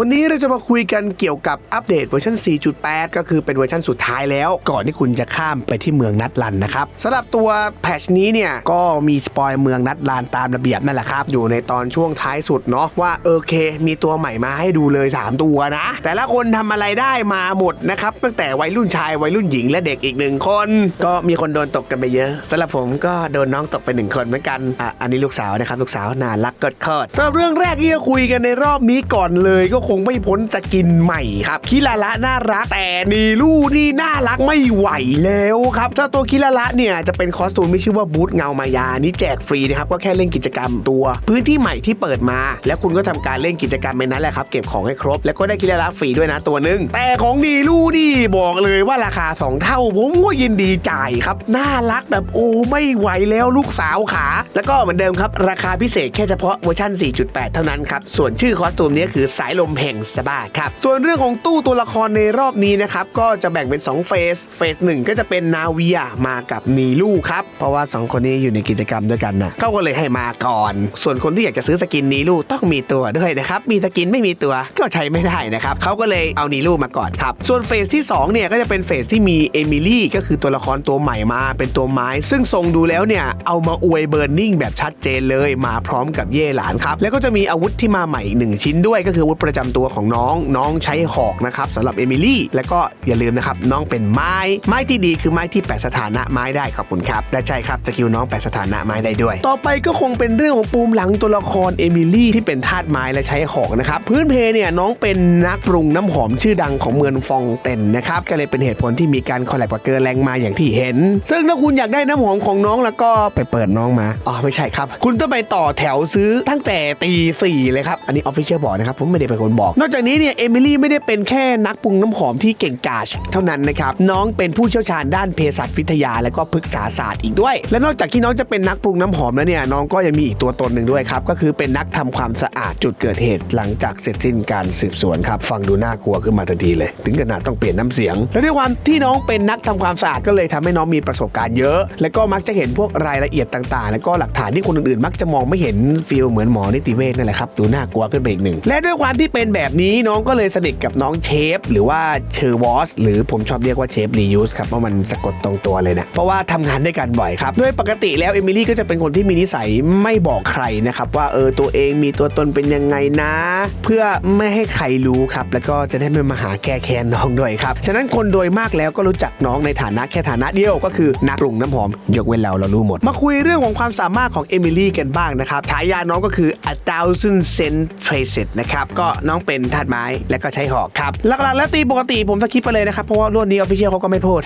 วันนี้เราจะมาคุยกันเกี่ยวกับอัปเดตเวอร์ชัน 4.8 ก็คือเป็นเวอร์ชันสุดท้ายแล้ว ก่อนที่คุณจะข้ามไปที่เมืองนัดลันนะครับสำหรับตัวแพทชนี้เนี่ยก็มีสปอยเมืองนัดลันตามระเบียบนั่นแหละครับ อยู่ในตอนช่วงท้ายสุดเนาะว่าโอเค มีตัวใหม่มาให้ดูเลย 3 ตัวนะ แต่ละคนทำอะไรได้มาหมดนะครับ ตั้งแต่วัยรุ่นชายวัยรุ่นหญิงและเด็กอีกหนึ่งคน ก็มีคนโดนตกกันไปเยอะสำหรับผมก็โดนน้องตกไปหนึ่งคนเหมือนกันอะอันนี้ลูกสาวนะครับลูกสาวน่ารักเกิดเคิดสำหรับเรื่องแรกที่จะคุยกันในรอบนี้ก่อนเลยก็คงไม่พ้นสกินใหม่ครับคิลาละน่ารักแต่นีลูนี่น่ารักไม่ไหวแล้วครับถ้าตัวคิลาละเนี่ยจะเป็นคอสตูมที่ชื่อว่าบูธเงามายานี่แจกฟรีนะครับก็แค่เล่นกิจกรรมตัว พื้นที่ใหม่ที่เปิดมา แล้วคุณก็ทำการเล่นกิจกรรมในนั้นแหละครับเก็บของให้ครบ แล้วก็ได้คิลาละฟรีด้วยนะตัวหนึงแต่ของนีลูนี่บอกเลยว่าราคา 2 เท่าผมก็ยินดีจ่ายครับน่ารักแบบโอ้ไม่ไหวแล้วลูกสาวขา แล้วก็เหมือนเดิมครับราคาพิเศษแค่เฉพาะเวอร์ชัน4.8 เท่านั้นครับส่วนชื่อคอสตูมนี้คือสายลมแห่งสบาครับ ส่วนเรื่องของตู้ตัวละครในรอบนี้นะครับ ก็จะแบ่งเป็น 2 เฟส เฟสหนึ่งก็จะเป็นนาวียมากับนีลูครับ เพราะว่า 2 คนนี้อยู่ในกิจกรรมด้วยกันนะเขาก็เลยให้มาก่อน ส่วนคนที่อยากจะซื้อสกินนีลูต้องมีตัวด้วยนะครับ มีสกินไม่มีตัวก็ใช้ไม่ได้นะครับเขาก็เลยเอานีลูมาก่อนครับ ส่วนเฟสที่2เนี่ยก็จะเป็นเฟสที่มีเอมิลี่ก็คือตัวละครตัวใหม่มาเป็นตัวไม้ ซึ่งทรงดูแล้วเนี่ยเอามาอวยเบิร์นนิ่งแบบชัดเจนเลยมาพร้อมกับเย่หลานครับแล้วก็จะมีอาวุธที่มาใหม่อีกหนึ่งชิ้นด้วยก็คืออาวุธประจจำตัวของน้องน้องใช้หอกนะครับสำหรับเอมิลี่แล้วก็อย่าลืมนะครับน้องเป็นไม้ไม้ที่ดีคือไม้ที่แปะสถานะไม้ได้ขอบคุณครับและใช่ครับสกิลน้องแปะสถานะไม้ได้ด้วย ต่อไปก็คงเป็นเรื่องของปูมหลังตัวละครเอมิลี่ที่เป็นธาตุไม้และใช้หอกนะครับพื้นเพเนี่ยน้องเป็นนักปรุงน้ำหอมชื่อดังของเมืองฟองเต็นนะครับก็เลยเป็นเหตุผลที่มีการคอลแลบกับเกอร์แรงมาอย่างที่เห็น ซึ่งถ้าคุณอยากได้น้ำหอมของน้องแล้วก็ไปเปิดน้องมาอ๋อไม่ใช่ครับ คุณต้องไปต่อแถวซื้อตั้งแต่ตีสี่เลยครับอันนี้ออฟฟิเชียลบอกนะครับผมไม่ได้เป็นคนบอก นอกจากนี้เนี่ยเอมิลี่ไม่ได้เป็นแค่นักปรุงน้ำหอมที่เก่งกาจเท่านั้นนะครับน้องเป็นผู้เชี่ยวชาญด้านเภสัชวิทยาและก็พฤกษาศาสตร์อีกด้วย และนอกจากที่น้องจะเป็นนักปรุงน้ำหอมแล้วเนี่ยน้องก็ยังมีอีกตัวตนหนึ่งด้วยครับก็คือเป็นนักทำความสะอาดจุดเกิดเหตุ หลังจากเสร็จสิ้นการสืบสวนครับฟังดูน่ากลัวขึ้นมาทันทีเลย ถึงขนาดต้องเปลี่ยนน้ำเสียง และด้วยความที่น้องเป็นนักทำความสะอาดก็เลยทำให้น้องมีประสบการณ์เยอะ และก็มักจะเห็นพวกรายละเอียดต่างๆ แล้วก็หลักฐานที่คนอื่นๆ มักจะมองไม่เห็นฟีลเหมือนหมอนิติเวชนั่นแหละครับดูน่ากลัวขึ้นไปอีกหนึ่งและด้วยความที่เป็นแบบนี้น้องก็เลยสนิทกับน้องเชฟ หรือว่าเชอร์วอสหรือผมชอบเรียกว่าเชฟรียูสครับเพราะมันสะกดตรงตัวเลยนะเพราะว่าทำงานด้วยกันบ่อยครับโดยปกติแล้วเอมิลี่ก็จะเป็นคนที่มีนิสัยไม่บอกใครนะครับว่าเออตัวเองมีตัวตนเป็นยังไงนะ เพื่อไม่ให้ใครรู้ครับแล้วก็จะได้ไม่มาหาแก้แค้นน้องด้วยครับฉะนั้นคนโดยมากแล้วก็รู้จักน้องในฐานะแค่ฐานะเดียวก็คือนักปรุงน้ำหอมยกเว้นเราเรารู้หมด มาคุยเรื่องของความสามารถของเอมิลี่กันบ้างนะครับฉายาน้องก็คือ a thousand cent t r a c e นะครับก็น้องเป็นธาตุไม้และก็ใช้หอกครับหลักๆแล้วตีปกติผมสคิปไปเลยนะครับเพราะว่ารุ่นนี้ออฟฟิเชียลเขาก็ไม่พูด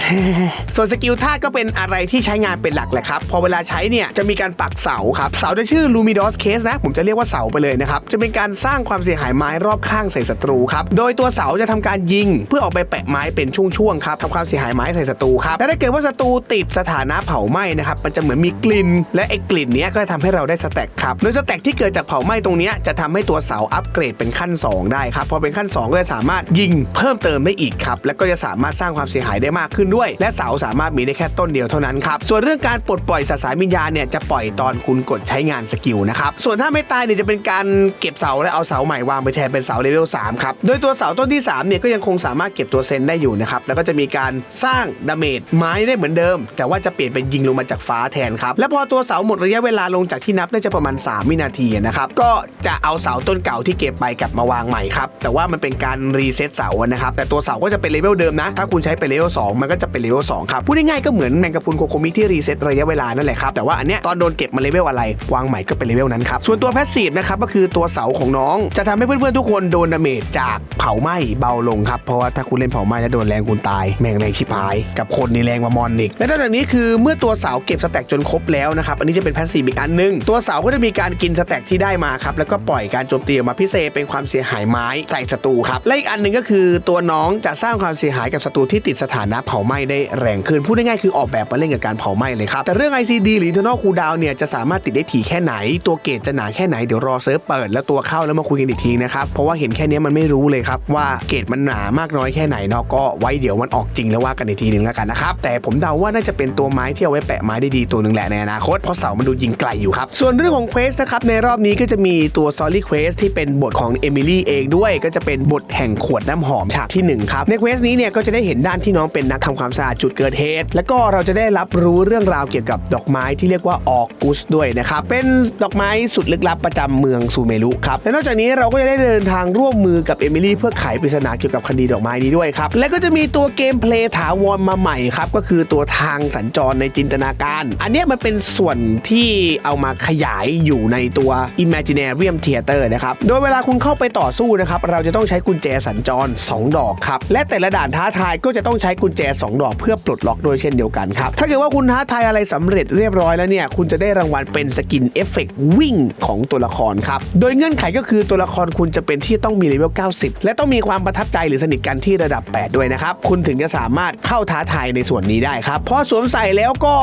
ส่วนสกิลธาตุก็เป็นอะไรที่ใช้งานเป็นหลักแหละครับพอเวลาใช้เนี่ยจะมีการปักเสาครับเสาจะชื่อ Lumidos Case นะผมจะเรียกว่าเสาไปเลยนะครับจะเป็นการสร้างความเสียหายไม้รอบข้างใส่ศัตรูครับโดยตัวเสาจะทำการยิง เพื่อออกไปแปะไม้เป็นช่วงๆครับทำความเสียหายไม้ใส่ศัตรูครับและถ้าเกิดว่าศัตรูติดสถานะเผาไหม้นะครับมันจะเหมือนมีกลิ่นและไอ้กลิ่นเนี้ยก็จะทำให้เราได้สแต็กครับโดยสแต็กที่เกิดจากเผาไหม้ตรงเนี้ยจะทำให้ตัวเสาอัปเกรดเป็นขั้น2ได้ครับพอเป็นขั้น 2 ก็จะสามารถยิงเพิ่มเติมได้อีกครับและก็จะสามารถสร้างความเสียหายได้มากขึ้นด้วย และเสาสามารถมีได้แค่ต้นเดียวเท่านั้นครับส่วนเรื่องการปลดปล่อยสสารวิญญาณเนี่ยจะปล่อยตอนคุณกดใช้งานสกิลนะครับส่วนถ้าไม่ตายเนี่ยจะเป็นการเก็บเสาและเอาเสาใหม่วางไปแทนเป็นเสาเลเวล3ครับโดยตัวเสาต้นที่3เนี่ยก็ยังคงสามารถเก็บตัวเซนได้อยู่นะครับแล้วก็จะมีการสร้างดาเมจไม้ได้เหมือนเดิม แต่ว่าจะเปลี่ยนเป็นยิงลงมาจากฟ้าแทนครับและพอตัวเสาหมดระยะเวลาลงจากที่นับน่าจะประมาณ3วินาทีนะครับก็จะเอาเสาต้นเก่าที่เก็บไปกลับมาวางใหม่ครับ แต่ว่ามันเป็นการรีเซ็ตเสานะครับ แต่ตัวเสาก็จะเป็นเลเวลเดิมนะ ถ้าคุณใช้เป็นเลเวล2มันก็จะเป็นเลเวล2ครับ พูดง่ายๆก็เหมือนแมงกะพรุนโคโคมิที่รีเซ็ตระยะเวลานั่นแหละครับ แต่ว่าอันเนี้ยตอนโดนเก็บมาเลเวลอะไรวางใหม่ก็เป็นเลเวลนั้นครับ ส่วนตัวแพสซีฟนะครับก็คือตัวเสาของน้อง จะทำให้เพื่อนๆทุกคนโดนดาเมจจากเผาไหม้เบาลงครับ เพราะว่าถ้าคุณเล่นเผาไหม้แล้วโดนแรงคุณตาย แม่งแรงชิบหาย กับคนนี่แรงกว่ามอนอีกและนอกจากนี้คือเมื่อตัวเสาเก็บสแต็กจนครบแล้วนะครับอันนี้จะเป็นแพสซีฟอีกอันนึงตัวเสาก็จะมีการกินสแต็กที่ได้มาครับแล้วก็ปล่อยการโจมตีออกมาพิเศษเป็นความเสียหายไม้ใส่ศัตรูครับและอีกอันหนึ่งก็คือตัวน้องจะสร้างความเสียหายกับศัตรูที่ติดสถานะเผาไหม้ได้แรงขึ้นพูดง่ายๆคือออกแบบมาเล่นกับการเผาไหม้เลยครับแต่เรื่อง ICD หรือ internal cooldown เนี่ยจะสามารถติดได้ถี่แค่ไหน ตัวเกรดจะหนาแค่ไหนเดี๋ยวรอเซิร์ฟเปิดแล้วตัวเข้าแล้วมาคุยกันอีกทีนะครับเพราะว่าเห็นแค่นี้มันไม่รู้เลยครับว่าเกรดมันหนามากน้อยแค่ไหนเนาะก็ไว้เดี๋ยวมันออกจริงแล้วว่ากันอีกทีหนึ่งแล้วกันนะครับแต่ผมเดาว่าน่าจะเป็นตัวไม้ที่เอาไว้แปะไม้ได้ดีตัวหนึ่งแหละในอนาคตเพราะเสามันดูยิงไกลอยู่ครับส่วนเรื่องของเควสนะครับในรอบนี้ก็จะมีตัว Story Quest ที่เป็นบทของเอมิลี่เองด้วยก็จะเป็นบทแห่งขวดน้ำหอมฉากที่หนึ่งครับในเควสนี้เนี่ยก็จะได้เห็นด้านที่น้องเป็นนักทำความสะอาดจุดเกิดเหตุ แล้วก็เราจะได้รับรู้เรื่องราวเกี่ยวกับดอกไม้ที่เรียกว่าออกุสด้วยนะครับ เป็นดอกไม้สุดลึกลับประจำเมืองซูเมรุครับและนอกจากนี้เราก็จะได้เดินทางร่วมมือกับเอมิลี่เพื่อไขปริศนาเกี่ยวกับคดีดอกไม้นี้ด้วยครับและก็จะมีตัวเกมเพลย์ถาวรมาใหม่ครับก็คือตัวทางสัญจรในจินตนาการ อันนี้มันเป็นส่วนที่เอามาขยายอยู่ในตัว Imaginarium Theater นะครับโดยเวลาคุณเข้าไปต่อสู้นะครับเราจะต้องใช้กุญแจสัญจร 2 ดอกครับและแต่ละด่านท้าทายก็จะต้องใช้กุญแจ 2 ดอกเพื่อปลดล็อกโดยเช่นเดียวกันครับถ้าเกิดว่าคุณท้าทายอะไรสำเร็จเรียบร้อยแล้วเนี่ยคุณจะได้รางวัลเป็นสกินเอฟเฟกต์วิ่งของตัวละครครับโดยเงื่อนไขก็คือตัวละครคุณจะเป็นที่ต้องมีเลเวล 90 และต้องมีความประทับใจหรือสนิทกันที่ระดับ 8 ด้วยนะครับคุณถึงจะสามารถเข้าท้าทายในส่วนนี้ได้ครับพอสวมใส่แล้วก็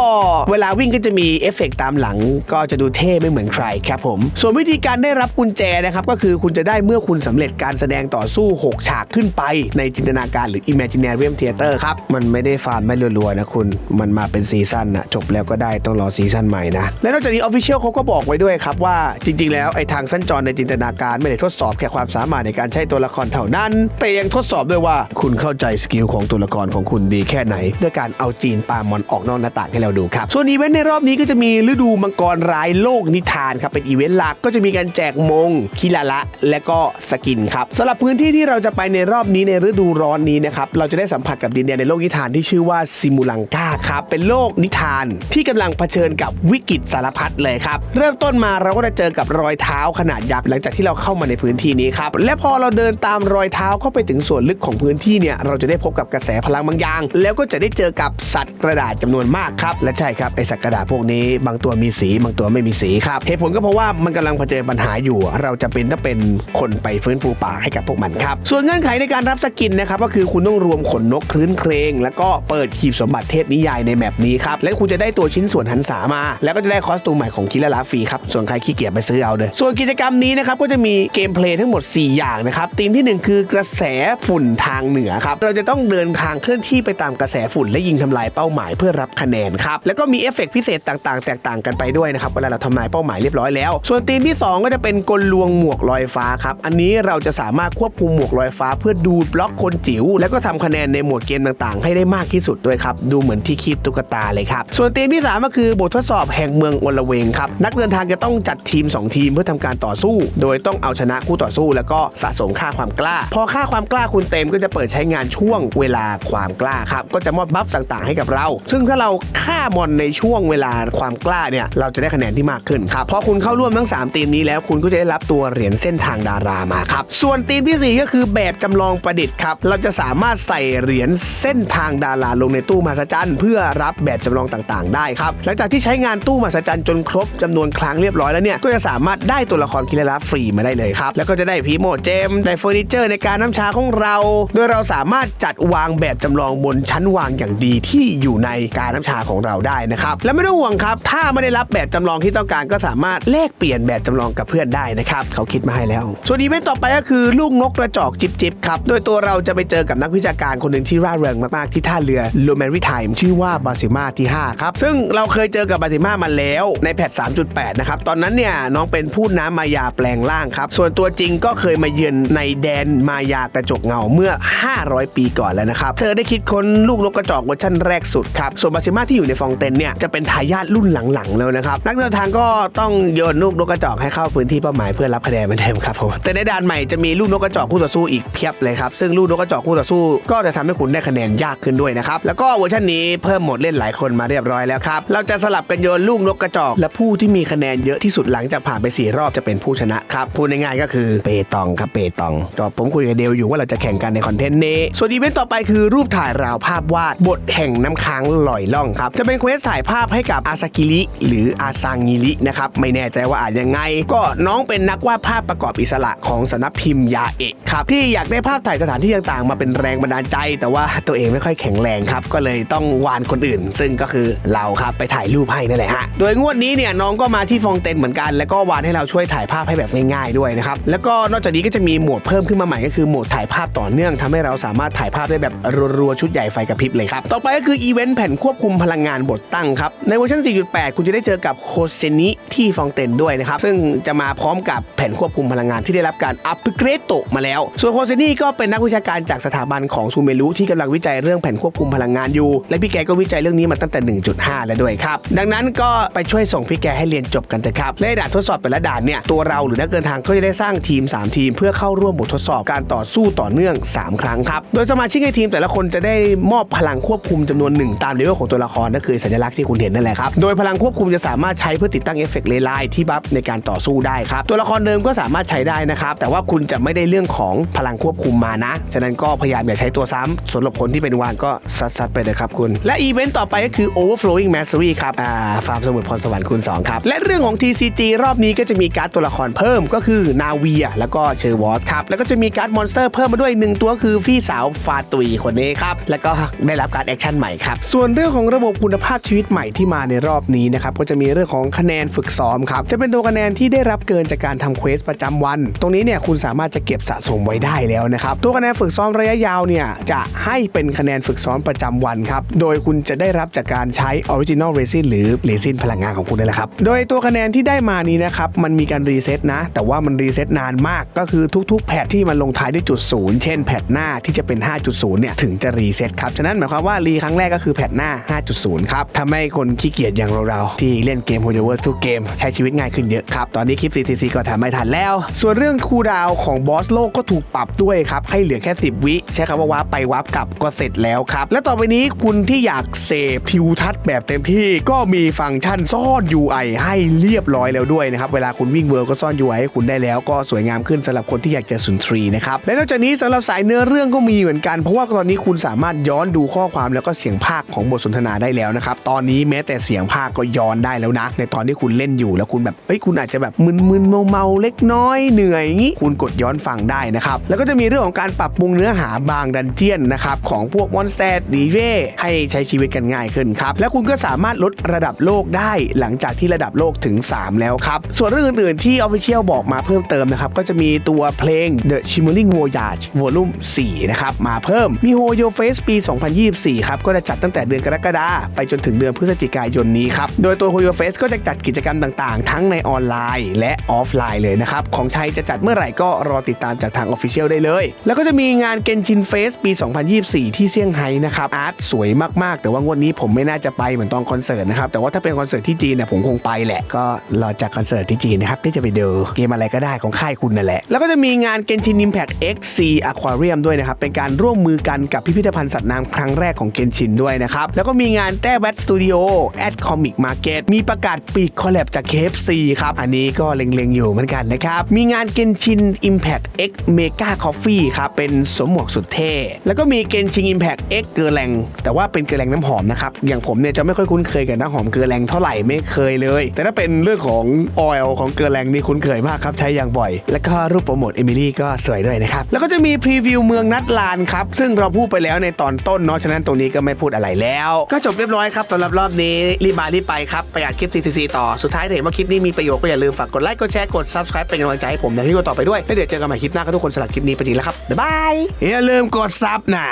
เวลาวิ่งก็จะมีเอฟเฟกต์ตามหลัง ก็จะดูเท่ไม่เหมือนใครครับผมส่วนวิธีการได้รับกุญแจนะครับก็คือคุณจะได้เมื่อคุณสำเร็จการแสดงต่อสู้ 6 ฉากขึ้นไป ในจินตนาการหรือ Imaginarium Theater ครับ มันไม่ได้ฟาร์มไม่รัวๆนะคุณ มันมาเป็นซีซั่นนะจบแล้วก็ได้ต้องรอซีซั่นใหม่นะ และนอกจากนี้ Official เขาก็บอกไว้ด้วยครับว่าจริง ๆ แล้วไอ้ทางสั้นจรในจินตนาการไม่ได้ทดสอบแค่ความสามารถในการใช้ตัวละครเท่านั้น แต่ยังทดสอบด้วยว่าคุณเข้าใจสกิลของตัวละครของคุณดีแค่ไหน ด้วยการเอาจีนปามอนออกนอกหน้าต่างให้เราดูครับ ส่วนอีเวนต์ในรอบนี้ก็จะมีฤดูมังกรร้ายโลกนิทานครับเป็นอีเวนต์หลักก็จะมีการแจกมงคิลาละและก็สกินครับสำหรับพื้นที่ที่เราจะไปในรอบนี้ในฤดูร้อนนี้นะครับเราจะได้สัมผัสกับดินแดนในโลกนิทานที่ชื่อว่าซิมูลังกาครับเป็นโลกนิทานที่กำลังเผชิญกับวิกฤตสารพัดเลยครับเริ่มต้นมาเราก็จะเจอกับรอยเท้าขนาดยักษ์หลังจากที่เราเข้ามาในพื้นที่นี้ครับและพอเราเดินตามรอยเท้าเข้าไปถึงส่วนลึกของพื้นที่เนี่ยเราจะได้พบกับกระแสพลังบางอย่าง แล้วก็จะได้เจอกับสัตว์กระดาษจำนวนมากครับและใช่ครับไอสัตว์กระดาษพวกนี้ บางตัวมีสี บางตัวไม่มีสีครับเหตุผลก็เพราะว่ามันกำลังเผชิญปัญหาอยู่ เราจะเป็นต้องเป็นคนไปฟื้นฟูป่าให้กับพวกมันครับ ส่วนเงื่อนไขในการรับสกินนะครับก็คือคุณต้องรวมขนนกคลื้นเครงแล้วก็เปิดขีบสมบัติเทพนิยายในแมปนี้ครับและคุณจะได้ตัวชิ้นส่วนหันษามา แล้วก็จะได้คอสตูมใหม่ของคิลลาฟรีครับส่วนใครขี้เกียจไปซื้อเอาเลยส่วนกิจกรรมนี้นะครับก็จะมีเกมเพลย์ทั้งหมด 4 อย่างนะครับธีมทีหนึ่1 คือกระแสฝุ่นทางเหนือครับเราจะต้องเดินทางเคลื่อนที่ไปตามกระแสฝุ่น และยิงทำลายเป้าหมายเพื่อรับคะแนนครับแล้วก็มีเอฟเฟกต์พิเศษต่างๆ แตกต่างกันไปด้วยนะครับเวลาเราทำลายเป้าหมายเรียบร้อยแล้ว ส่วนธีมที่ 2 ก็จะเป็นกลลวงหมวกลอยฟ้าครับอันนี้เราจะสามารถควบคุมหมวกลอยฟ้า เพื่อดูดบล็อกคนจิ๋วแล้วก็ทำคะแนนในหมวดเกมต่างๆ ให้ได้มากที่สุดด้วยครับ ดูเหมือนที่คีบตุ๊กตาเลยครับ ส่วนธีมที่ 3 ก็คือบททดสอบแห่งเมืองอลเวงครับ นักเดินทางจะต้องจัดทีม 2 ทีมเพื่อทำการต่อสู้ โดยต้องเอาชนะคู่ต่อสู้ แล้วก็สะสมค่าความกล้า พอค่าความกล้าคุณเต็มก็จะเปิดใช้งานช่วงเวลาความกล้าครับก็จะมอบบัฟต่างๆ ให้กับเรา ซึ่งถ้าเราฆ่ามอนในช่วงเวลาความกล้าเนี่ยเราจะได้คะแนนที่มากขึ้นครับพอคุณเข้าร่วมทั้ง 3 ทีมนี้แล้วคุณก็จะได้รับตัวเหรียญเส้นทางดารามาครับ ส่วนทีมทีสี่ 4 ก็คือแบบจำลองประดิษฐ์ครับ เราจะสามารถใส่เหรียญเส้นทางดาราลงในตู้มหัศจรรย์เพื่อรับแบบจำลองต่างๆ ได้ครับ หลังจากที่ใช้งานตู้มหัศจรรย์จนครบจำนวนครั้งเรียบร้อยแล้วเนี่ย ก็จะสามารถได้ตัวละครคิลลาฟรีมาได้เลยครับ แล้วก็จะได้พีโมเจมได้เฟอร์นิเจอร์ในการน้ำชาของเรา โดยเราสามารถจัดวางแบบจำลองบนชั้นวางอย่างดีที่อยู่ในการน้ำชาของเราได้นะครับ และไม่ต้องห่วงครับ ถ้าไม่ได้รับแบบจำลองที่ต้องการก็สามารถแลกเปลี่ยนแบบจำลองกับเพื่อนได้นะครับ เขาคิดมาให้แล้วส่วนอีเวนต์ต่อไปก็คือลูกนกกระจอกจิบจิบครับ โดยตัวเราจะไปเจอกับนักวิชาการคนหนึ่งที่ร่าเริงมาก ๆ ที่ท่าเรือโลแมนริไทม์ชื่อว่าบาซิมาที่ 5 ครับ ซึ่งเราเคยเจอกับบาซิมามาแล้วในแพท 3.8 นะครับ ตอนนั้นเนี่ยน้องเป็นผู้น้ำมายาแปลงร่างครับ ส่วนตัวจริงก็เคยมาเยือนในแดนมายากระจกเงาเมื่อ 500 ปีก่อนแล้วนะครับ เธอได้คิดค้นลูกนกกระจอกเวอร์ชันแรกสุดครับ ส่วนบาซิมาที่อยู่ในฟองเต็นเนี่ยจะเป็นทายาทรุ่นหลัง ๆ แล้วนะครับ นักเดินทางก็ต้องโยนลูกนกกระจอกให้เข้าพื้นที่เป้าหมายเพื่อรับคะแนนเหมือนเดิมครับผมแต่ในด่านใหม่จะมีลูกนกกระจอกคู่ต่อสู้อีกเพียบเลยครับ ซึ่งลูกนกกระจอกคู่ต่อสู้ก็จะทำให้คุณได้คะแนนยากขึ้นด้วยนะครับ แล้วก็เวอร์ชันนี้เพิ่มโหมดเล่นหลายคนมาเรียบร้อยแล้วครับ เราจะสลับกันโยนลูกนกกระจอก และผู้ที่มีคะแนนเยอะที่สุดหลังจากผ่านไปสี่รอบจะเป็นผู้ชนะครับ พูดง่ายๆก็คือเปตองครับเปตองก็ผมคุยกับเดลอยู่ว่าเราจะแข่งกันในคอนเทนต์นี้ ส่วนอีเวนต์ต่อไปคือรูปถ่ายราวภาพวาดบทแห่งน้ำค้างลอยล่องครับ จะเป็นเควสถ่ายภาพให้กับอาซากิริหรืออาซางิรินะครับ ไม่แน่ใจว่าอ่านยังไง ก็น้องเป็นนักวาดภาพประกอบอิสระของสำนักพิมพ์ยาเอะครับที่อยากได้ภาพถ่ายสถานที่ต่างๆ มาเป็นแรงบันดาลใจ แต่ว่าตัวเองไม่ค่อยแข็งแรงครับ ก็เลยต้องวานคนอื่น ซึ่งก็คือเราครับไปถ่ายรูปให้นั่นแหละฮะโดยงวดนี้เนี่ยน้องก็มาที่ฟองเต็นเหมือนกัน แล้วก็วานให้เราช่วยถ่ายภาพให้แบบง่ายๆด้วยนะครับแล้วก็นอกจากนี้ก็จะมีโหมดเพิ่มขึ้นมาใหม่ก็คือโหมดถ่ายภาพต่อเนื่องทำให้เราสามารถถ่ายภาพได้แบบรัวๆชุดใหญ่ไฟกระพริบเลยครับต่อไปก็คืออีเวนต์แผ่นควบคุมพลังงานบทตั้งครับในเวอร์ชัน 4.8 คุณจะได้เจอกับโคเซนิที่ฟองเต็นด้วยนะครับซึ่งจะมาพร้อมกับแผ่นควบคุมพลังงานที่ได้รับการอัปเกรดโตะมาแล้ว ส่วนโคเซนี่ก็เป็นนักวิชาการจากสถาบันของซูเมรุที่กำลังวิจัยเรื่องแผ่นควบคุมพลังงานอยู่ และพี่แกก็วิจัยเรื่องนี้มาตั้งแต่ 1.5 แล้วด้วยครับ ดังนั้นก็ไปช่วยส่งพี่แกให้เรียนจบกันเถอะครับและด่านทดสอบแต่ละด่านเนี่ยตัวเราหรือนักเดินทางก็จะได้สร้างทีม 3 ทีม เพื่อเข้าร่วมบททดสอบการต่อสู้ต่อเนื่อง 3 ครั้งครับโดยสมาชิกในทีมแต่ละคนจะได้มอบพลังควบคุมจำนวนหนึ่งตามเลเวลของตัวละครนั่นคือสัญลักษณ์ที่คุณเห็นนั่นแหละครับโดยพลังควบคุมจะสามารถใช้เพื่อติดตั้งเอฟเฟกต์เลไลที่บัฟในการต่อสู้ได้ครับตัวละครเดิมก็สามารถใช้ได้นะครับแต่ว่าคุณจะไม่ได้เรื่องของพลังควบคุมมานะ ฉะนั้นก็พยายามอย่าใช้ตัวซ้ำสำหรับคนที่เป็นวานก็ซัดๆไปเลยครับคุณ และอีเวนต์ต่อไปก็คือ Overflowing Mastery ครับอ่าฟาร์มสมุดพรสวรรค์คูณ2ครับและเรื่องของ TCG รอบนี้ก็จะมีการ์ดตัวละครเพิ่มก็คือนาเวียแล้วก็เชอร์วอสครับแล้วก็จะมีการ์ดมอนสเตอร์เพิ่มมาด้วยหนึ่งตัวคือพี่สาวฟาตุยคนนี้ครับแล้วก็ได้รับการแอคชั่นใหม่ครับส่วนเรื่องของระบบคุณภาพชีวิตใหม่ที่มาในรอบนี้นะครับก็จะมีเรื่องของคะแนนฝึกซ้อมครับจะเป็นตัวคะแนนที่ได้รับเกินจากการทำเควสประจำวัน ตรงนี้เนี่ยคุณสามารถจะเก็บสะสมไว้ได้แล้วนะครับ ตัวคะแนนฝึกซ้อมระยะยาวเนี่ยจะให้เป็นคะแนนฝึกซ้อมประจำวันครับ โดยคุณจะได้รับจากการใช้ Original Resin หรือ Resin พลังงานของคุณนี่แหละครับ โดยตัวคะแนนที่ได้มานี้นะครับมันมีการรีเซ็ตนะ แต่ว่ามันรีเซ็ตนานมาก ก็คือทุกๆ แพทที่มันลงท้ายด้วยจุดศูนย์เช่นแพทหน้าที่จะเป็น 5.0 เนี่ยถึงจะรีเซ็ตครับฉะนั้นหมายความว่ารีครั้งแรกก็คือแพทหน้า 5.0 ครับทำให้คนขี้เกียจอย่างเราๆที่เล่นเกม h o j o v e r ทุกเกมใช้ชีวิตง่ายขึ้นเยอะครับตอนนี้คลิป CTC ก็ทำไม่ทันแล้ว ส่วนเรื่องคูลดาวของบอสโลกก็ถูกปรับด้วยครับ ให้เหลือแค่ 10 วิใช้คำว่าวาร์ปไปวาร์ปกลับก็เสร็จแล้วครับ และต่อไปนี้คุณที่อยากเสพทิวทัศน์แบบเต็มที่ก็มีฟังก์ชันซ่อน UI ให้เรียบร้อยแล้วด้วยนะครับ เวลาคุณวิ่งเวิร์ก็ซ่อน UI ให้คุณได้แล้วก็สวยงามขึ้นสำหรับคนที่อยากจะสุนทรีนะครับและนอกจากนี้สำหรับสายเนื้อเรื่องก็มีเหมือนกันเพราะว่าตอนนี้คุณสามารถย้อนดูข้อความแล้วก็เสียงภาคของบทสนทนาได้แล้วนะครับตอนนี้แม้แต่เสียงภาคก็ย้อนได้แล้วนะ ในตอนที่คุณเล่นอยู่แล้วคุณแบบเอ้ยคุณอาจจะแบบมึนๆเมาๆเล็กน้อยเหนื่อยี้คุณกดย้อนฟังได้นะครับ แล้วก็จะมีเรื่องของการปรับปรุงเนื้อหาบางดันเจียนนะครับของพวกมอนสเตอร์ดีเร่ให้ใช้ชีวิตกันง่ายขึ้นครับ และคุณก็สามารถลดระดับโลกได้หลังจากที่ระดับโลกถึง 3 แล้วครับ ส่วนเรื่องอื่นๆที่ Official บอกมาเพิ่มเติมนะครับ ก็จะมีตัวเพลง The Shimmering Voyage Volume 4 นะครับ มาเพิ่มมี h o y o Face ปี 2024 ครับ ก็จะจัดตั้งแต่เดือนกรกฎาคมไปจนถึงเดือนพฤศจิกายนนี้ครับ โดยตัว h o y o Face ก็จะจัดกิจกรรมต่างๆ ทั้งในออนไลน์ และออฟไลน์เลยนะครับของชัยจะจัดเมื่อไหร่ก็รอติดตามจากทาง Official ได้เลย แล้วก็จะมีงาน Genshin Face ปี 2024 ที่เซี่ยงไฮ้นะครับอาร์ตสวยมากๆ แต่ว่างวดนี้ผมไม่น่าจะไปเหมือนตอนคอนเสิร์ตนะครับแต่ว่าถ้าเป็นคอนเสิร์ตที่จีนเนี่ยผมคงไปแหละก็รอจากคอนเสิร์ตที่จีนนะครับที่จะไปดูเกมอะไรก็ได้ของค่ายคุณนั่นแหละแล้วก็จะมีงาน Genshin Impact X Sea Aquarium ด้วยนะครับเป็นการร่วมมือกันกับพิพิธภัณฑ์สัตว์น้ำครั้งแรกของ Genshin ด้วยนะครับแล้วก็มีงานแต้แวดสตูดิโอแอดคอมิกมาร์เก็ตมีประกาศปีกคอลแลบจาก KFC ครับอันนี้ก็เล็งๆอยู่เหมือนกันนะครับมีงาน Genshin Impact X Mega Coffee ครับเป็นสมหมวกสุดเท่ แล้วก็มี Genshin Impact X เกลือแรงแต่ว่าเป็นเกลือแรงน้ำหอมนะครับ อย่างผมเนี่ยจะไม่ค่อยคุ้นเคยกับน้ำหอมเกลือแรงเท่าไหร่ไม่เคยเลย แต่ถ้าเป็นเรื่องของออยล์ของเกลือแรงนี่คุ้นเคยมากครับ ใช้อย่างบ่อย แล้วก็รูปโปรโมทเอมิลี่ก็สวยด้วยนะครับ แล้วก็จะมีพรีวิวเมืองนัดลานครับ ซึ่งเราพูดไปแล้วในตอนต้นเนาะฉะนั้นตรงนี้ก็ไม่พูดอะไรแล้ว ก็จบเรียบร้อยครับสำหรับรอบนี้รีบมารีบไปครับไปอัดคลิป CCC ต่อสุดท้ายถ้าเห็นว่าคลิปนี้มีประโยชน์ก็อย่าลืมฝากกดไลค์กดแชร์กด subscribe เป็นกำลังใจให้ผมในที่ต่อไปด้วยแล้วเดี๋ยวเจอกันใหม่คลิปหน้าก็ทุกคนสำหรับคลิปนี้ไปจริงแล้วครับบ๊ายบายอย่าลืมกดซับนะ